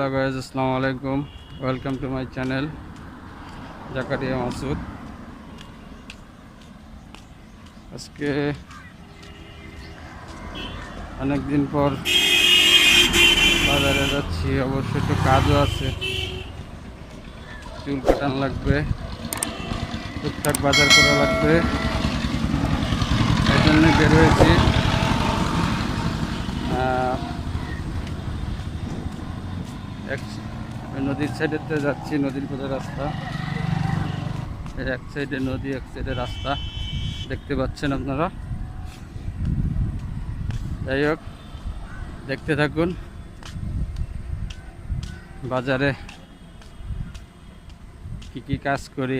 Hello guys আসসালামু আলাইকুম। Welcome to my channel Zakaria Masud আজকে অনেক দিন পর বাজারে যাচ্ছি, অবশ্য একটু কাজও আছে। চুল কাটান লাগবে, টুকটাক বাজার করা লাগবে। এই জন্য বের হয়েছি। এক নদীর সাইডেতে যাচ্ছি, নদীর পথে রাস্তা। এক সাইডে নদী, এক সাইডে রাস্তা। দেখতে পাচ্ছেন আপনারা? যাই হোক, দেখতে থাকুন। বাজারে কি কি কাজ করি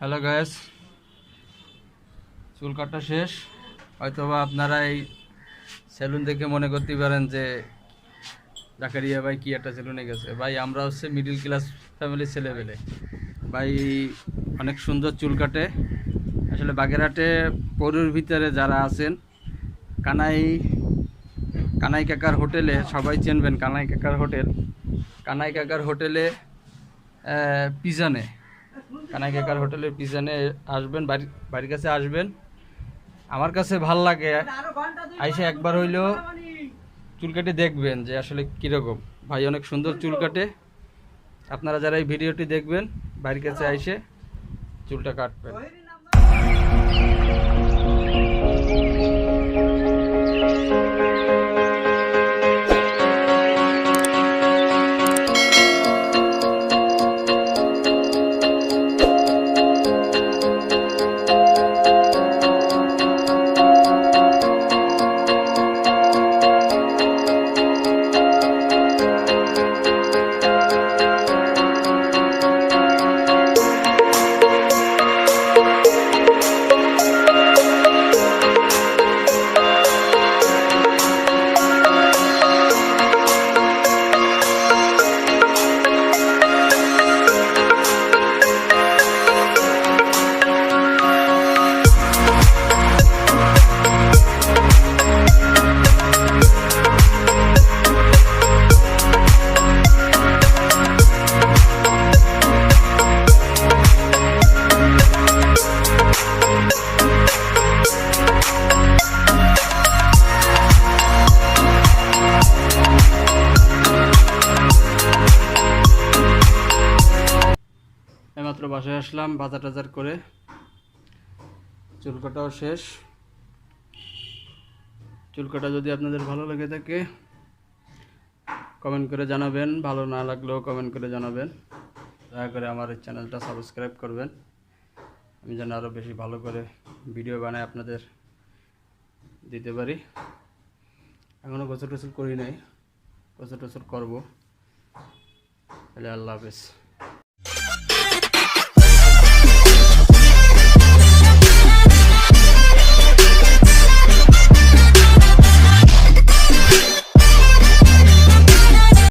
হ্যালো গ্যাস চুল কাটা শেষ। হয়তোবা আপনারা এই সেলুন দেখে মনে করতে পারেন যে জাকারিয়া ভাই কি একটা সেলুনে গেছে। ভাই আমরা হচ্ছে মিডিল ক্লাস ফ্যামিলির ছেলেবেলে ভাই অনেক সুন্দর চুল কাটে। আসলে বাগেরহাটে পৌরের ভিতরে যারা আছেন কানাই কানাই কাকার হোটেলে সবাই চেনবেন কানাই কাকার হোটেল। কানাই কাকার হোটেলে আহ, পিছনে কানাই হোটেলের পিছনে আসবেন, বাড়ি, বাড়ির কাছে আসবেন। আমার কাছে ভালো লাগে। আইসে একবার হইলেও চুল কাটে দেখবেন যে আসলে কীরকম। ভাই অনেক সুন্দর চুল কাটে আপনারা যারা এই ভিডিওটি দেখবেন, বাড়ির কাছে আইসে চুলটা কাটবেন। বাসায় আসলাম, বাজার টাজার করে। চুল কাটাও শেষ। চুল কাটা যদি আপনাদের ভালো লেগে থাকে কমেন্ট করে জানাবেন। ভালো না লাগলেও কমেন্ট করে জানাবেন। দয়া করে আমার এই চ্যানেলটা সাবস্ক্রাইব করবেন। আমি যেন আরও বেশি ভালো করে ভিডিও বানাই আপনাদের দিতে পারি। এখনও গোসল টোসল করি নাই। গোসল টোসল করব। তাহলে আল্লাহ হাফেজ।